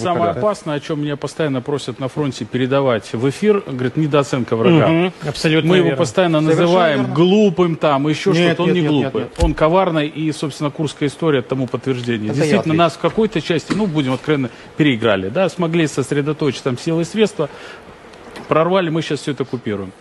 Самое когда- опасное, о чем меня постоянно просят на фронте передавать в эфир, говорит, недооценка врага. Абсолютно Мы его верно. постоянно Совершенно называем верно. глупым там, еще Нет, что-то. Он нет, не нет, глупый. нет, нет. Он коварный, и, собственно, Курская история тому подтверждение. Это Действительно, нас в какой-то части, ну, будем откровенно, переиграли. Да, смогли сосредоточить там силы и средства, прорвали, мы сейчас все это купируем.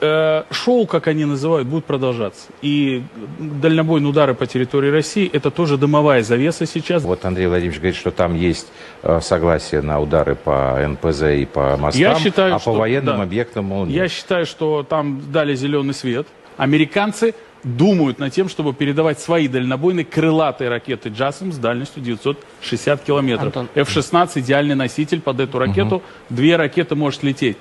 Э, Шоу, как они называют, будет продолжаться. И дальнобойные удары по территории России – это тоже дымовая завеса сейчас. Вот Андрей Владимирович говорит, что там есть э, согласие на удары по НПЗ и по мостам, Я считаю, а что- по военным да. объектам нет. Я считаю, что там дали зеленый свет. Американцы думают над тем, чтобы передавать свои дальнобойные крылатые ракеты «Джасом» с дальностью 960 километров. Антон. F-16 идеальный носитель под эту ракету. Две ракеты может лететь.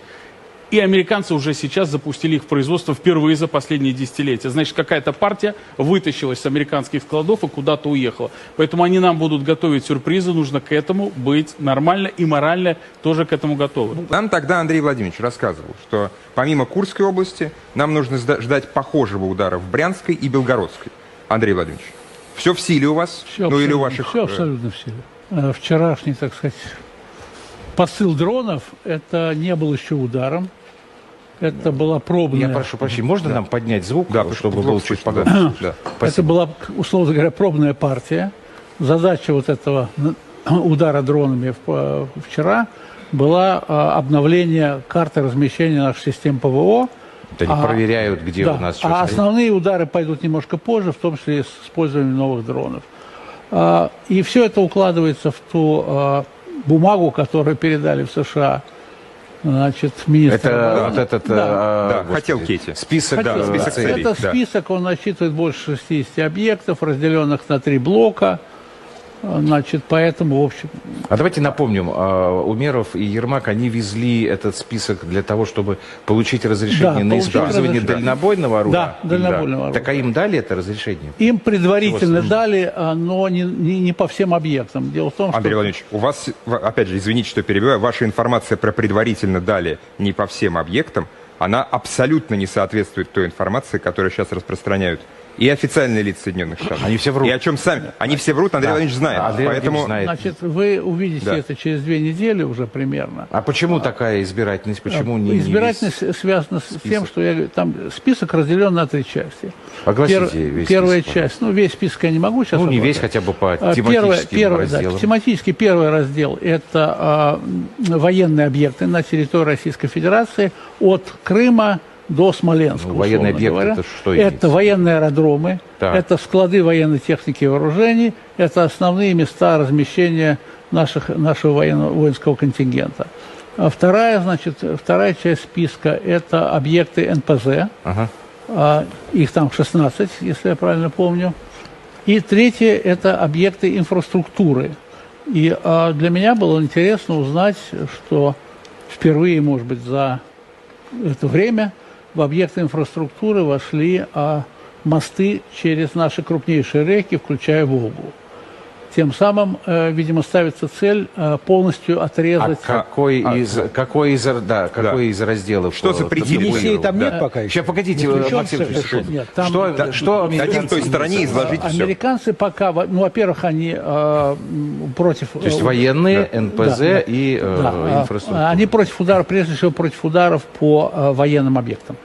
И американцы уже сейчас запустили их в производство впервые за последние десятилетия. Значит, какая-то партия вытащилась с американских складов и куда-то уехала. Поэтому они нам будут готовить сюрпризы. Нужно к этому быть нормально и морально тоже к этому готовы. Нам тогда Андрей Владимирович рассказывал, что помимо Курской области, нам нужно ждать похожего удара в Брянской и Белгородской. Андрей Владимирович, все в силе у вас? Все ну или у ваших... Все э, абсолютно в силе. Э, Вчерашний, так сказать, посыл дронов, это не был еще ударом. Это была пробная. Я прошу прощения, можно нам поднять звук, Да, чтобы что был чуть погромче? да. Да. Это была, условно говоря, пробная партия. Задача вот этого удара дронами э, вчера была э, обновление карты размещения наших систем ПВО. Вот Они А, проверяют, где Да, у нас что а стоит. основные удары пойдут немножко позже, в том числе и с использованием новых дронов. А, И все это укладывается в ту а, бумагу, которую передали в США значит, министр Это обороны. вот этот Да. э, Да, господи, хотелки эти. список, Да, э, список целей. целей. Это да. список, он насчитывает больше 60 объектов, разделенных на три блока. Значит, поэтому, в общем, А давайте напомним, э, Умеров и Ермак, они везли этот список для того, чтобы получить разрешение Да, на использование разрешение. дальнобойного оружия? Да, дальнобойного оружия. Так а им дали это разрешение? им предварительно дали, а, но не, не, не по всем объектам. Дело в том, Андрей что... Владимирович, у вас, опять же, извините, что перебиваю, ваша информация про предварительно дали не по всем объектам, она абсолютно не соответствует той информации, которую сейчас распространяют и официальные лица Соединенных Штатов. Они все врут. И о чем сами? Они все врут, Андрей Да. Владимирович знает. Андрей Поэтому знает. Значит, вы увидите Да. это через две недели уже примерно. А почему такая избирательность? Почему не, не весь? Избирательность связана с тем, что я говорю, там список разделен на три части. Огласите весь первая список, часть, ну весь список я не могу сейчас. Ну, не весь, обладать. хотя бы по А, тематическим первое, да, разделам. тематический первый раздел – это а, м, военные объекты на территории Российской Федерации от Крыма до Смоленска. Ну, военные объекты говоря. это что имеется? Это военные аэродромы, Так. это склады военной техники и вооружений, это основные места размещения наших, нашего военного, воинского контингента. А вторая, значит, вторая часть списка – это объекты НПЗ. Ага. А, их там 16, если я правильно помню. И третье – это объекты инфраструктуры. И а, для меня было интересно узнать, что впервые, может быть, за это время в объекты инфраструктуры вошли а, мосты через наши крупнейшие реки, включая Волгу. Тем самым, э, видимо, ставится цель э, полностью А отрезать... какой а, из, какой из, да, какой из разделов? Что э, запретили? Елисея там нет Да. пока еще. Сейчас, погодите, Не Максим. Нет, там- Что, Да, что американцы- той стороне изложить все. Американцы пока, ну, во-первых, они э, против... То есть военные, да, НПЗ да, и э, да, а, инфраструктура. Они против ударов, прежде всего против ударов по э, военным объектам.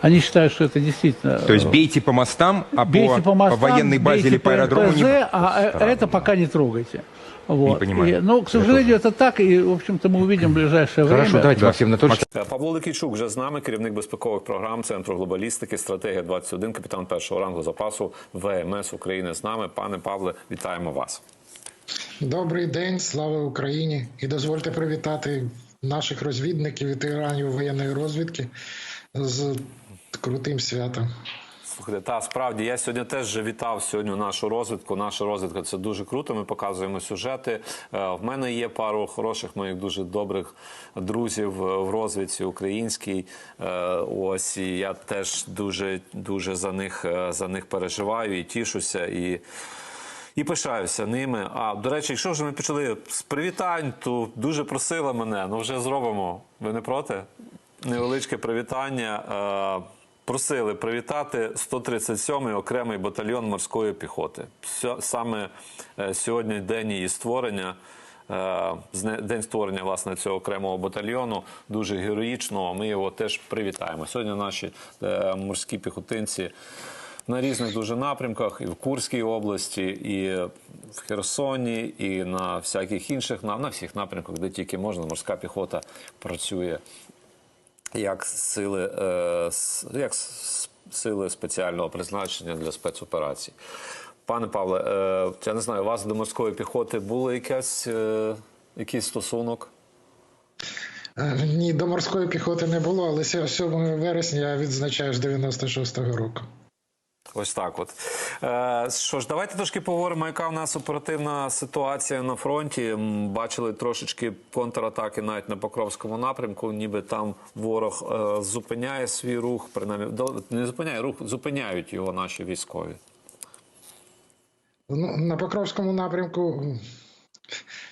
Они считают, что это действительно... То есть э, бейте по мостам, а бейте по, по мостам, по военной базе бейте или по аэродрому НПЗ, не... а э, это пока не трогайте. Вот. понимаю. И, ну, к сожалению, это так, и, в общем-то, мы увидим в ближайшее Хорошо, время. давайте, Максим Анатольевич. Е, Павло Ликійчук вже з нами, керівник безпекових програм Центру глобалістики, стратегія 21, капітан першого рангу запасу ВМС України з нами. Пане Павле, вітаємо вас. Добрий день, слава Україні! І дозвольте привітати наших розвідників і тиранів воєнної розвідки з крутим святом. Та справді я сьогодні теж вітав сьогодні нашу розвідку. Наша розвідка це дуже круто. Ми показуємо сюжети. Е, В мене є пару хороших моїх дуже добрих друзів е, в розвідці українській. Е, Ось і я теж дуже дуже за них за них переживаю і тішуся і. І пишаюся ними. А до речі, якщо вже ми почали з привітань, то дуже просили мене. Ну вже зробимо. Ви не проти? Невеличке привітання. Е, Просили привітати 137-й окремий батальйон морської піхоти. Саме е, сьогодні день її створення. е, день створення власне цього окремого батальйону, дуже героїчного. Ми його теж привітаємо. Сьогодні наші морські піхотинці на різних дуже напрямках, і в Курській області, і в Херсоні, і на всяких інших на всіх напрямках, де тільки можна, морська піхота працює як сили, е, як сили спеціального призначення для спецоперацій. Пане Павле, е, я не знаю, у вас до морської піхоти було якесь, е, якийсь стосунок? Ні, до морської піхоти не було, але 7 вересня я відзначаю з 96-го року. Ось так от. Е, що ж, давайте трошки поговоримо, яка в нас оперативна ситуація на фронті. Бачили трошечки контратаки навіть на Покровському напрямку, ніби там ворог е, зупиняє свій рух, принаймні не зупиняє рух, зупиняють його наші військові. Ну, на Покровському напрямку,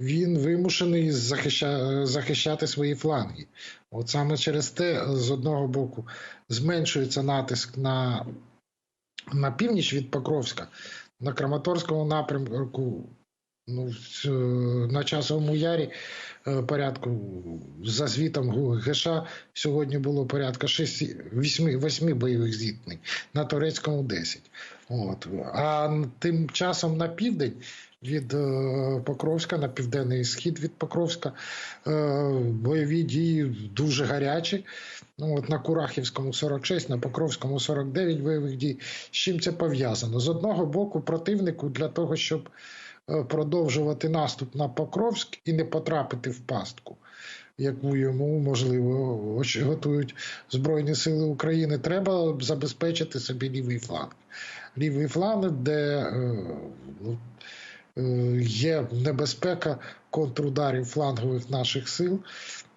він вимушений захища, захищати свої фланги. От саме через те, з одного боку, зменшується натиск на, на північ від Покровська, на Краматорському напрямку. Ну, на часовому ярі е, порядку за звітом ГШ сьогодні було порядка 6, 8, 8 бойових зіткнень, на турецькому 10. От. А тим часом на південь від е, Покровська, на південний схід від Покровська, е, бойові дії дуже гарячі. Ну, от на Курахівському 46, на Покровському 49 бойових дій. З чим це пов'язано? З одного боку, противнику для того, щоб е, продовжувати наступ на Покровськ і не потрапити в пастку, яку йому можливо готують Збройні Сили України, треба забезпечити собі лівий фланг. Лівий фланг, де е, ну, е, є небезпека контрударів флангових наших сил.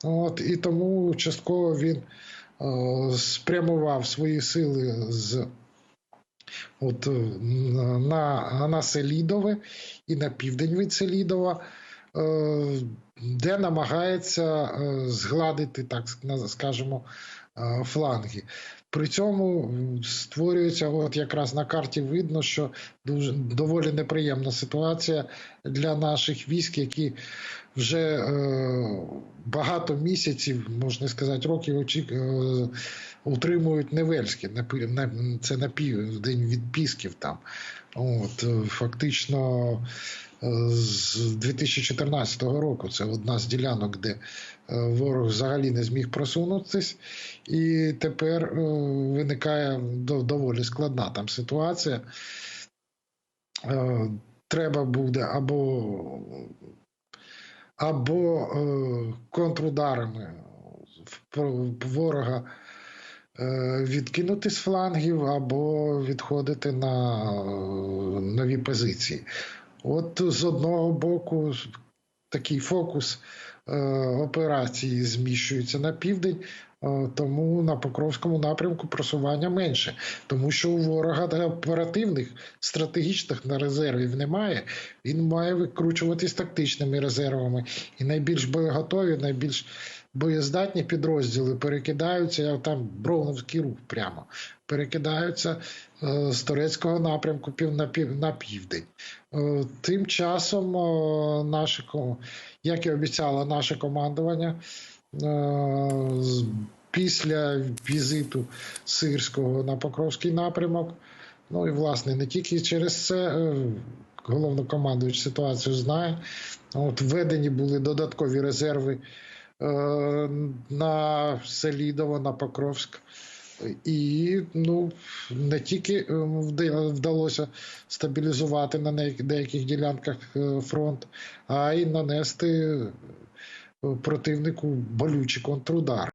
От, і тому частково він е, спрямував свої сили з от, е, на, на Селідове і на південь від Селідова, е, де намагається е, згладити, так скажемо, фланги. При цьому створюється, от якраз на карті видно, що дуже доволі неприємна ситуація для наших військ, які вже е, багато місяців, можна сказати, років очік, е, утримують Невельське. Це на південь від Пісків там. От, е, фактично е, з 2014 року це одна з ділянок, де е, ворог взагалі не зміг просунутись, і тепер е, виникає доволі складна там ситуація. Е, Треба буде або або е, контрударами ворога е, відкинути з флангів, або відходити на е, нові позиції. От з одного боку такий фокус е, операції зміщується на південь, е, тому на Покровському напрямку просування менше, тому що у ворога оперативних стратегічних на резервів немає. Він має викручуватись тактичними резервами, і найбільш боєготові, найбільш боєздатні підрозділи перекидаються там Бровновський рух прямо перекидаються е, з турецького напрямку пів на пів на південь. Е, Тим часом, е, ко- як і обіцяло наше командування, е, після візиту Сирського на Покровський напрямок, ну і власне не тільки через це. е, Головнокомандуючий ситуацію знає. От введені були додаткові резерви е, на Селідово, на Покровськ. І ну, не тільки е, вдалося стабілізувати на деяких ділянках е, фронт, а й нанести е, противнику болючий контрудар.